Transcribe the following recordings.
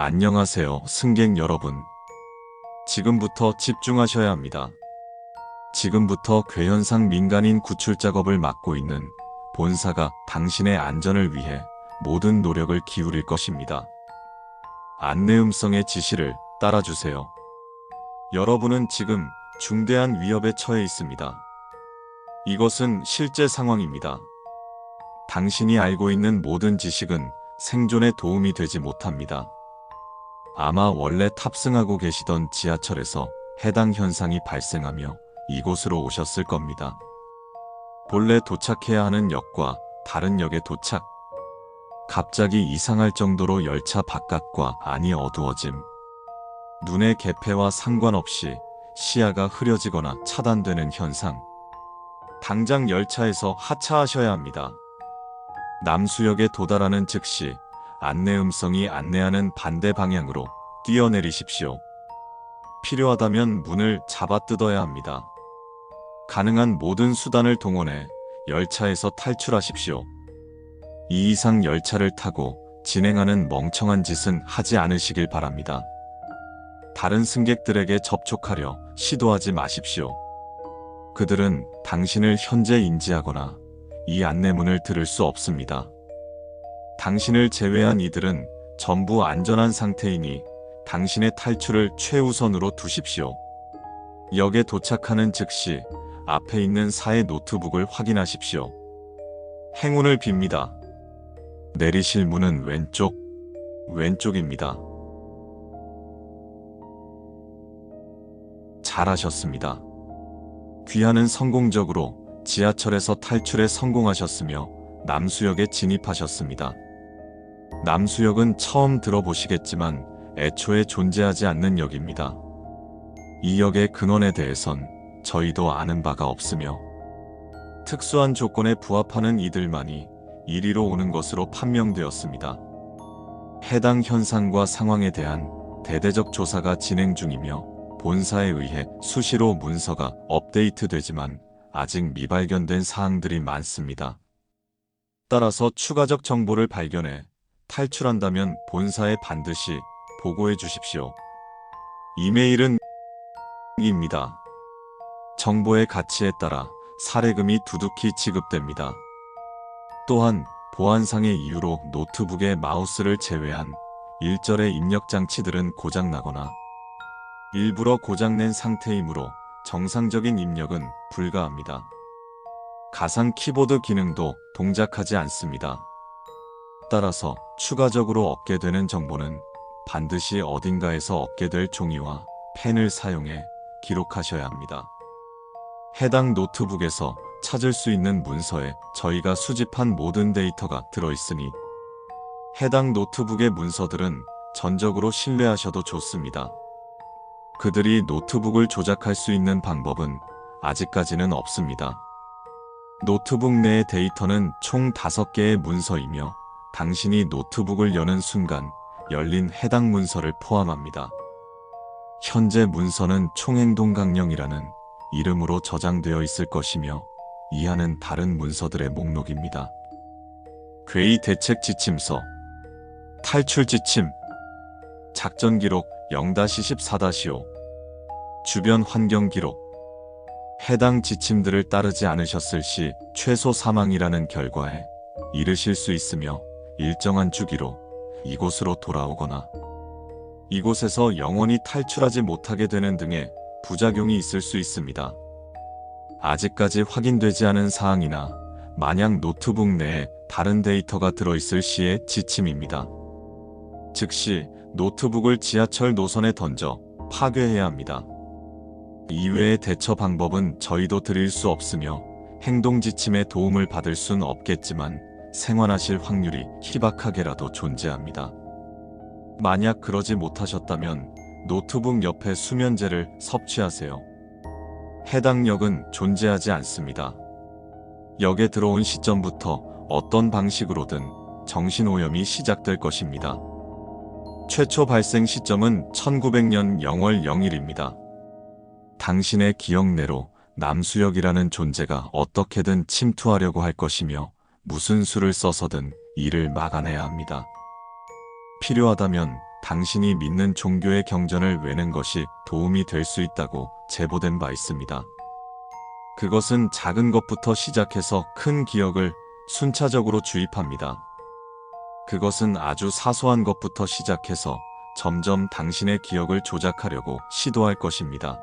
안녕하세요, 승객 여러분. 지금부터 집중하셔야 합니다. 지금부터 괴현상 민간인 구출 작업을 맡고 있는 본사가 당신의 안전을 위해 모든 노력을 기울일 것입니다. 안내음성의 지시를 따라주세요. 여러분은 지금 중대한 위협에 처해 있습니다. 이것은 실제 상황입니다. 당신이 알고 있는 모든 지식은 생존에 도움이 되지 못합니다. 아마 원래 탑승하고 계시던 지하철에서 해당 현상이 발생하며 이곳으로 오셨을 겁니다. 본래 도착해야 하는 역과 다른 역에 도착. 갑자기 이상할 정도로 열차 바깥과 안이 어두워짐. 눈의 개폐와 상관없이 시야가 흐려지거나 차단되는 현상. 당장 열차에서 하차하셔야 합니다. 남수역에 도달하는 즉시 안내 음성이 안내하는 반대 방향으로 뛰어내리십시오. 필요하다면 문을 잡아 뜯어야 합니다. 가능한 모든 수단을 동원해 열차에서 탈출하십시오. 이 이상 열차를 타고 진행하는 멍청한 짓은 하지 않으시길 바랍니다. 다른 승객들에게 접촉하려 시도하지 마십시오. 그들은 당신을 현재 인지하거나 이 안내문을 들을 수 없습니다. 당신을 제외한 이들은 전부 안전한 상태이니 당신의 탈출을 최우선으로 두십시오. 역에 도착하는 즉시 앞에 있는 사의 노트북을 확인하십시오. 행운을 빕니다. 내리실 문은 왼쪽, 왼쪽입니다. 잘하셨습니다. 귀하는 성공적으로 지하철에서 탈출에 성공하셨으며 남수역에 진입하셨습니다. 남수역은 처음 들어보시겠지만 애초에 존재하지 않는 역입니다. 이 역의 근원에 대해선 저희도 아는 바가 없으며 특수한 조건에 부합하는 이들만이 이리로 오는 것으로 판명되었습니다. 해당 현상과 상황에 대한 대대적 조사가 진행 중이며 본사에 의해 수시로 문서가 업데이트되지만 아직 미발견된 사항들이 많습니다. 따라서 추가적 정보를 발견해 탈출한다면 본사에 반드시 보고해 주십시오. 이메일은 입니다. 정보의 가치에 따라 사례금이 두둑히 지급됩니다. 또한 보안상의 이유로 노트북의 마우스를 제외한 일절의 입력 장치들은 고장나거나 일부러 고장낸 상태이므로 정상적인 입력은 불가합니다. 가상 키보드 기능도 동작하지 않습니다. 따라서 추가적으로 얻게 되는 정보는 반드시 어딘가에서 얻게 될 종이와 펜을 사용해 기록하셔야 합니다. 해당 노트북에서 찾을 수 있는 문서에 저희가 수집한 모든 데이터가 들어있으니 해당 노트북의 문서들은 전적으로 신뢰하셔도 좋습니다. 그들이 노트북을 조작할 수 있는 방법은 아직까지는 없습니다. 노트북 내의 데이터는 총 5개의 문서이며 당신이 노트북을 여는 순간 열린 해당 문서를 포함합니다. 현재 문서는 총행동 강령이라는 이름으로 저장되어 있을 것이며 이하는 다른 문서들의 목록입니다. 괴의 대책 지침서, 탈출 지침, 작전 기록 0-14-5, 주변 환경 기록, 해당 지침들을 따르지 않으셨을 시 최소 사망이라는 결과에 이르실 수 있으며 일정한 주기로 이곳으로 돌아오거나 이곳에서 영원히 탈출하지 못하게 되는 등의 부작용이 있을 수 있습니다. 아직까지 확인되지 않은 사항이나 만약 노트북 내에 다른 데이터가 들어있을 시의 지침입니다. 즉시 노트북을 지하철 노선에 던져 파괴해야 합니다. 이외의 대처 방법은 저희도 드릴 수 없으며 행동 지침의 도움을 받을 순 없겠지만 생활하실 확률이 희박하게라도 존재합니다. 만약 그러지 못하셨다면 노트북 옆에 수면제를 섭취하세요. 해당 역은 존재하지 않습니다. 역에 들어온 시점부터 어떤 방식으로든 정신오염이 시작될 것입니다. 최초 발생 시점은 1900년 0월 0일입니다. 당신의 기억 내로 남수역이라는 존재가 어떻게든 침투하려고 할 것이며 무슨 수를 써서든 이를 막아내야 합니다. 필요하다면 당신이 믿는 종교의 경전을 외는 것이 도움이 될 수 있다고 제보된 바 있습니다. 그것은 작은 것부터 시작해서 큰 기억을 순차적으로 주입합니다. 그것은 아주 사소한 것부터 시작해서 점점 당신의 기억을 조작하려고 시도할 것입니다.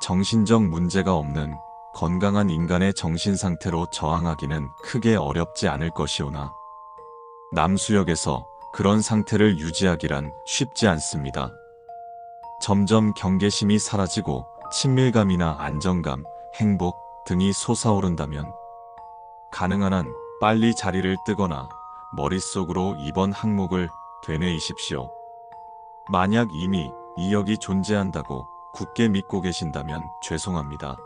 정신적 문제가 없는 건강한 인간의 정신 상태로 저항하기는 크게 어렵지 않을 것이오나 남수역에서 그런 상태를 유지하기란 쉽지 않습니다. 점점 경계심이 사라지고 친밀감이나 안정감, 행복 등이 솟아오른다면 가능한 한 빨리 자리를 뜨거나 머릿속으로 이번 항목을 되뇌이십시오. 만약 이미 이역이 존재한다고 굳게 믿고 계신다면 죄송합니다.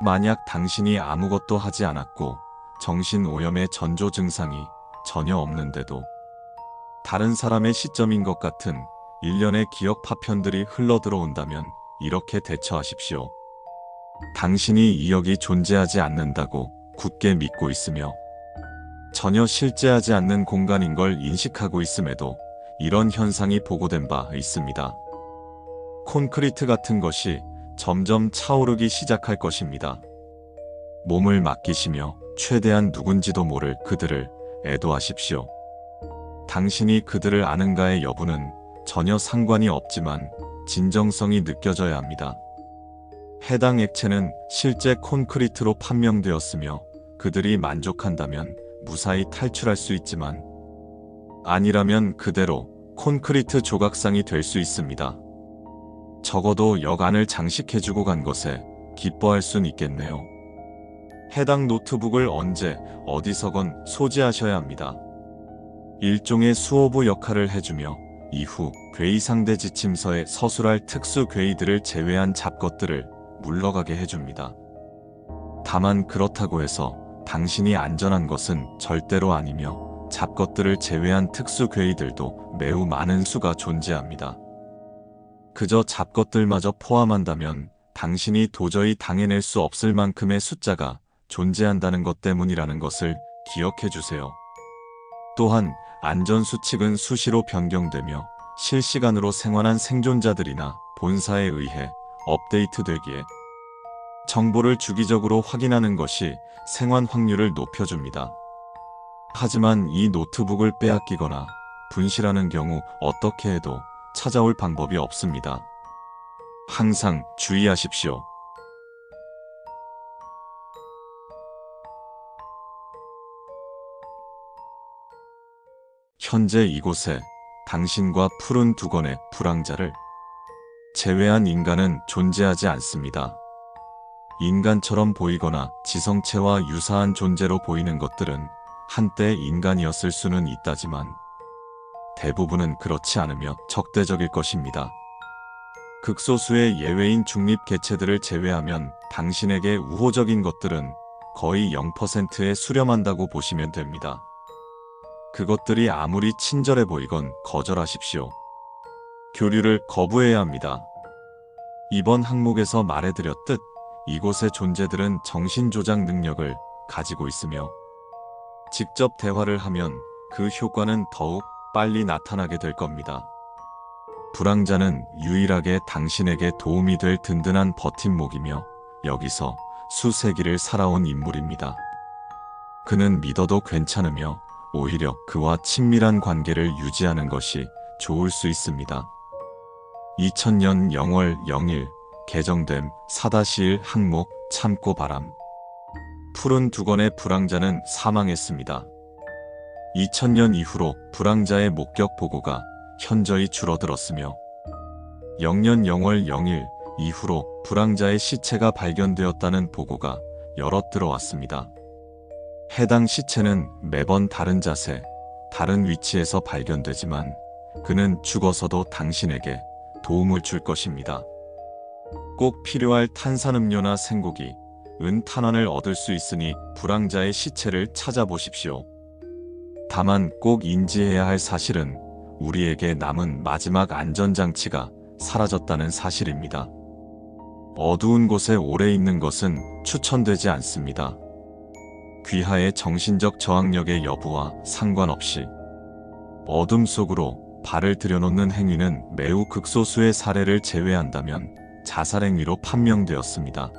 만약 당신이 아무것도 하지 않았고 정신 오염의 전조 증상이 전혀 없는데도 다른 사람의 시점인 것 같은 일련의 기억 파편들이 흘러 들어온다면 이렇게 대처하십시오. 당신이 이역이 존재하지 않는다고 굳게 믿고 있으며 전혀 실제하지 않는 공간인 걸 인식하고 있음에도 이런 현상이 보고된 바 있습니다. 콘크리트 같은 것이 점점 차오르기 시작할 것입니다. 몸을 맡기시며 최대한 누군지도 모를 그들을 애도하십시오. 당신이 그들을 아는가의 여부는 전혀 상관이 없지만 진정성이 느껴져야 합니다. 해당 액체는 실제 콘크리트로 판명되었으며 그들이 만족한다면 무사히 탈출할 수 있지만 아니라면 그대로 콘크리트 조각상이 될 수 있습니다. 적어도 여간을 장식해주고 간 것에 기뻐할 순 있겠네요. 해당 노트북을 언제 어디서건 소지하셔야 합니다. 일종의 수호부 역할을 해주며 이후 괴이 상대 지침서에 서술할 특수 괴이들을 제외한 잡것들을 물러가게 해줍니다. 다만 그렇다고 해서 당신이 안전한 것은 절대로 아니며 잡것들을 제외한 특수 괴이들도 매우 많은 수가 존재합니다. 그저 잡것들마저 포함한다면 당신이 도저히 당해낼 수 없을 만큼의 숫자가 존재한다는 것 때문이라는 것을 기억해 주세요. 또한 안전수칙은 수시로 변경되며 실시간으로 생활한 생존자들이나 본사에 의해 업데이트되기에 정보를 주기적으로 확인하는 것이 생환 확률을 높여줍니다. 하지만 이 노트북을 빼앗기거나 분실하는 경우 어떻게 해도 찾아올 방법이 없습니다. 항상 주의하십시오. 현재 이곳에 당신과 푸른 두건의 불황자를 제외한 인간은 존재하지 않습니다. 인간처럼 보이거나 지성체와 유사한 존재로 보이는 것들은 한때 인간이었을 수는 있다지만 대부분은 그렇지 않으며 적대적일 것입니다. 극소수의 예외인 중립 개체들을 제외하면 당신에게 우호적인 것들은 거의 0%에 수렴한다고 보시면 됩니다. 그것들이 아무리 친절해 보이건 거절하십시오. 교류를 거부해야 합니다. 이번 항목에서 말해드렸듯 이곳의 존재들은 정신조작 능력을 가지고 있으며 직접 대화를 하면 그 효과는 더욱 빨리 나타나게 될 겁니다. 불황자는 유일하게 당신에게 도움이 될 든든한 버팀목이며 여기서 수세기를 살아온 인물입니다. 그는 믿어도 괜찮으며 오히려 그와 친밀한 관계를 유지하는 것이 좋을 수 있습니다. 2000년 0월 0일 개정됨 4-1 항목 참고 바람 푸른 두건의 불황자는 사망했습니다. 2000년 이후로 불황자의 목격 보고가 현저히 줄어들었으며 0년 0월 0일 이후로 불황자의 시체가 발견되었다는 보고가 여럿 들어왔습니다. 해당 시체는 매번 다른 자세, 다른 위치에서 발견되지만 그는 죽어서도 당신에게 도움을 줄 것입니다. 꼭 필요할 탄산음료나 생고기, 은탄환을 얻을 수 있으니 불황자의 시체를 찾아보십시오. 다만 꼭 인지해야 할 사실은 우리에게 남은 마지막 안전장치가 사라졌다는 사실입니다. 어두운 곳에 오래 있는 것은 추천되지 않습니다. 귀하의 정신적 저항력의 여부와 상관없이 어둠 속으로 발을 들여놓는 행위는 매우 극소수의 사례를 제외한다면 자살 행위로 판명되었습니다.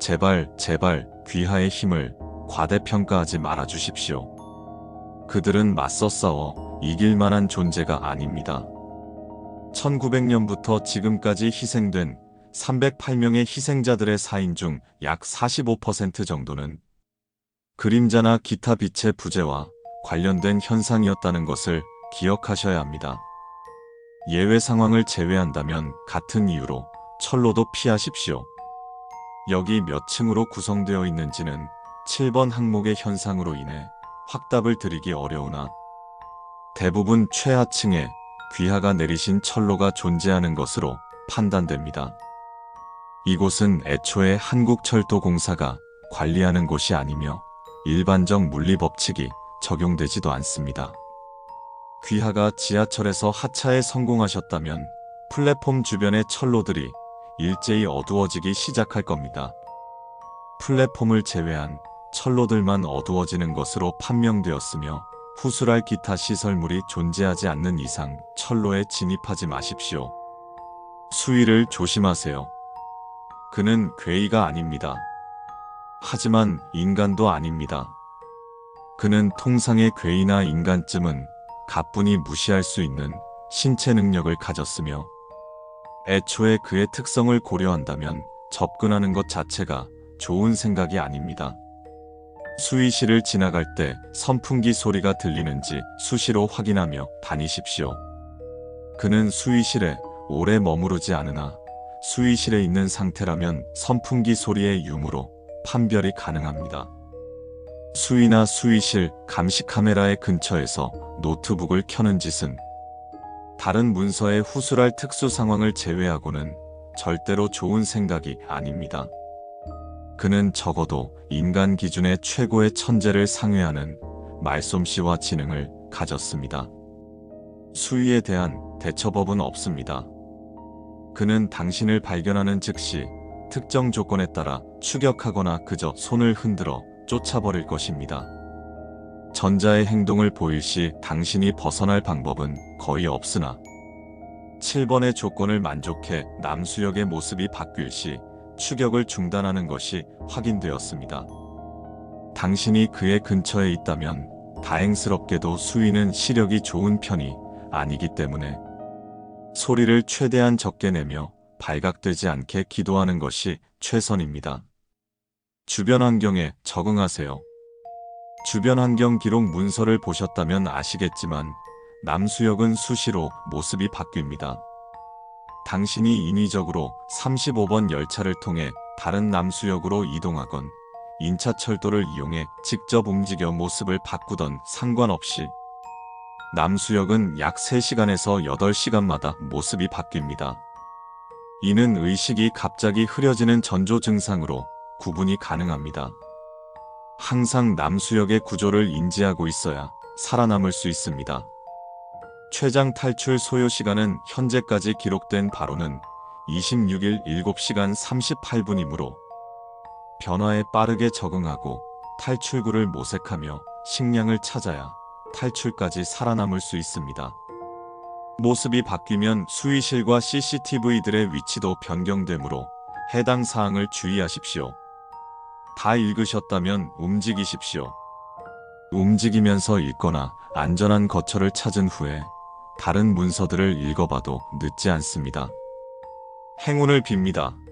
제발, 제발 귀하의 힘을 과대평가하지 말아 주십시오. 그들은 맞서 싸워 이길 만한 존재가 아닙니다. 1900년부터 지금까지 희생된 308명의 희생자들의 사인 중 약 45% 정도는 그림자나 기타 빛의 부재와 관련된 현상이었다는 것을 기억하셔야 합니다. 예외 상황을 제외한다면 같은 이유로 철로도 피하십시오. 여기 몇 층으로 구성되어 있는지는 7번 항목의 현상으로 인해 확답을 드리기 어려우나 대부분 최하층에 귀하가 내리신 철로가 존재하는 것으로 판단됩니다. 이곳은 애초에 한국철도공사가 관리하는 곳이 아니며 일반적 물리 법칙이 적용되지도 않습니다. 귀하가 지하철에서 하차에 성공하셨다면 플랫폼 주변의 철로들이 일제히 어두워지기 시작할 겁니다. 플랫폼을 제외한 철로들만 어두워지는 것으로 판명되었으며 후술할 기타 시설물이 존재하지 않는 이상 철로에 진입하지 마십시오. 수위를 조심하세요. 그는 괴이가 아닙니다. 하지만 인간도 아닙니다. 그는 통상의 괴이나 인간쯤은 가뿐히 무시할 수 있는 신체 능력을 가졌으며 애초에 그의 특성을 고려한다면 접근하는 것 자체가 좋은 생각이 아닙니다. 수의실을 지나갈 때 선풍기 소리가 들리는지 수시로 확인하며 다니십시오. 그는 수의실에 오래 머무르지 않으나 수의실에 있는 상태라면 선풍기 소리의 유무로 판별이 가능합니다. 수의나 수의실 감시 카메라의 근처에서 노트북을 켜는 짓은 다른 문서의 후술할 특수 상황을 제외하고는 절대로 좋은 생각이 아닙니다. 그는 적어도 인간 기준의 최고의 천재를 상회하는 말솜씨와 지능을 가졌습니다. 수위에 대한 대처법은 없습니다. 그는 당신을 발견하는 즉시 특정 조건에 따라 추격하거나 그저 손을 흔들어 쫓아버릴 것입니다. 전자의 행동을 보일 시 당신이 벗어날 방법은 거의 없으나 7번의 조건을 만족해 남수역의 모습이 바뀔 시 추격을 중단하는 것이 확인되었습니다. 당신이 그의 근처에 있다면 다행스럽게도 수위는 시력이 좋은 편이 아니기 때문에 소리를 최대한 적게 내며 발각되지 않게 기도하는 것이 최선입니다. 주변 환경에 적응하세요. 주변 환경 기록 문서를 보셨다면 아시겠지만 남수역은 수시로 모습이 바뀝니다. 당신이 인위적으로 35번 열차를 통해 다른 남수역으로 이동하건 인차철도를 이용해 직접 움직여 모습을 바꾸던 상관없이 남수역은 약 3시간에서 8시간마다 모습이 바뀝니다. 이는 의식이 갑자기 흐려지는 전조 증상으로 구분이 가능합니다. 항상 남수역의 구조를 인지하고 있어야 살아남을 수 있습니다. 최장 탈출 소요 시간은 현재까지 기록된 바로는 26일 7시간 38분이므로 변화에 빠르게 적응하고 탈출구를 모색하며 식량을 찾아야 탈출까지 살아남을 수 있습니다. 모습이 바뀌면 수의실과 CCTV들의 위치도 변경되므로 해당 사항을 주의하십시오. 다 읽으셨다면 움직이십시오. 움직이면서 읽거나 안전한 거처를 찾은 후에 다른 문서들을 읽어봐도 늦지 않습니다. 행운을 빕니다.